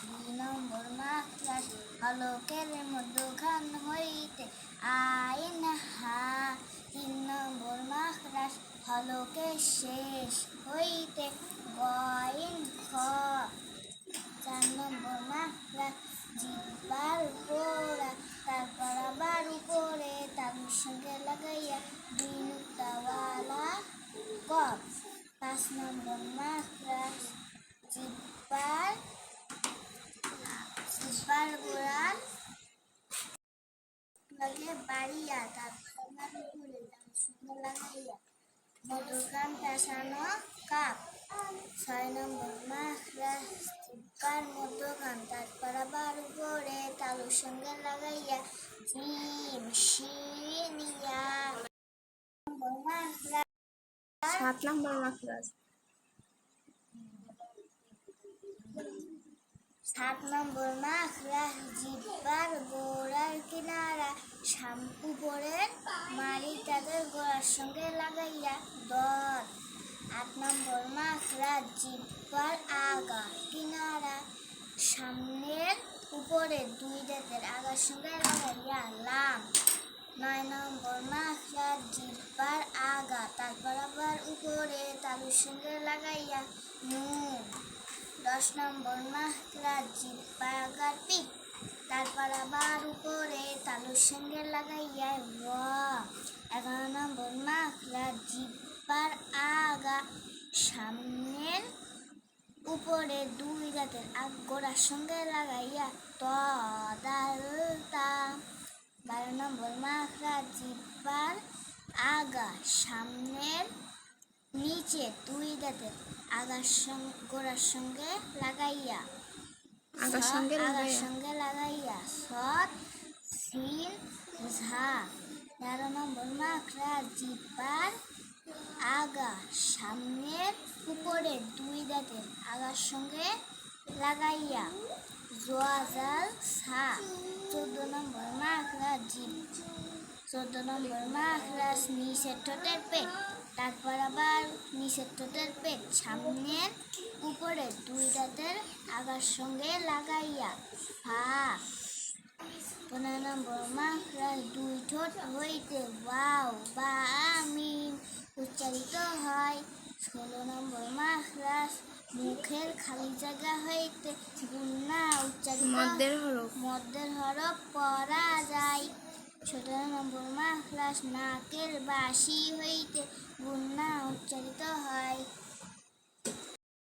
দুই নম্বর মাখরাজ হলকের মধ্যখান হইতে আইন হা তিন নম্বর মাখরাজ হলকে শেষ হইতে গইন পাঁচ নম্বর মাখরাজ জিব্বার জিব্বার গোড়ার লগে বাড়িয়া তারপর আবার উপরে তার সঙ্গে লাগাইয়া মধুকান পেশানো কাপ ছয় নম্বর মাখরাজ জিব্বার মধ্যখান তারপর আবার উপরে তালুর সঙ্গে লাগাইয়া জিম শিনিয়া সাত নাম্বার নম্বর মাখরাজ সাত নম্বর মাখরাজ জিব্বার গোড়ার কিনারা। শ্যাম্পু পরে মারি তাদের গোড়ার সঙ্গে লাগাইয়া দর আট নম্বর মাখরাজ জিব্বার আগা কিনারা। সামনের উপরে দুই দাঁতের আগার সঙ্গে লাগাইয়া লাম। নয় নম্বর মাখরাজ জিব্বার তারপর আবার উপরে তালুর সঙ্গে লাগাইয়া নুন, দশ নম্বর জিব্বার আগার পিক তারপর আবার উপরে তালুর সঙ্গে লাগাইয়া র এগারো নম্বর মাখরাজ জিব্বার আগা, সামনের উপরে দুই দাঁতের আগ গোড়ার সঙ্গে লাগাইয়া ত দাল তা বারো নম্বর মাখরাজ জিব্বার আগা সামনের নিচে দুই দাঁতের আগার সঙ্গে গোড়ার সঙ্গে লাগাইয়া আগার সঙ্গে আগার লাগাইয়া। সঙ্গে লাগাইয়া সৎ সিন ঝা। তেরো নম্বর মাখরা জিব্বার আগা সামনের উপরে দুই দাঁতের আগার সঙ্গে লাগাইয়া জোয়াজাল সা চোদ্দ নম্বর মাখরা জিব চোদ্দ নম্বর মাখরাজ নিচের ঠোঁটের পেট। তারপর আবার নিচের ঠোঁটের পেট। সামনের উপরে দুই দাঁতের আগার সঙ্গে লাগাইয়া ফা পনেরো নম্বর মাখরাজ দুই ঠোঁট হইতে ওয়াও বা আমিন উচ্চারিত হয়। ষোলো নম্বর মাখরাজ মুখের খালি জায়গা হইতে গুন্না উচ্চারিত মধ্যের হরফ মধ্যের হরফ পড়া যায়। সতেরো নম্বর মাখরাজ নাকের বাসি হইতে গুন্না উচ্চারিত হয়।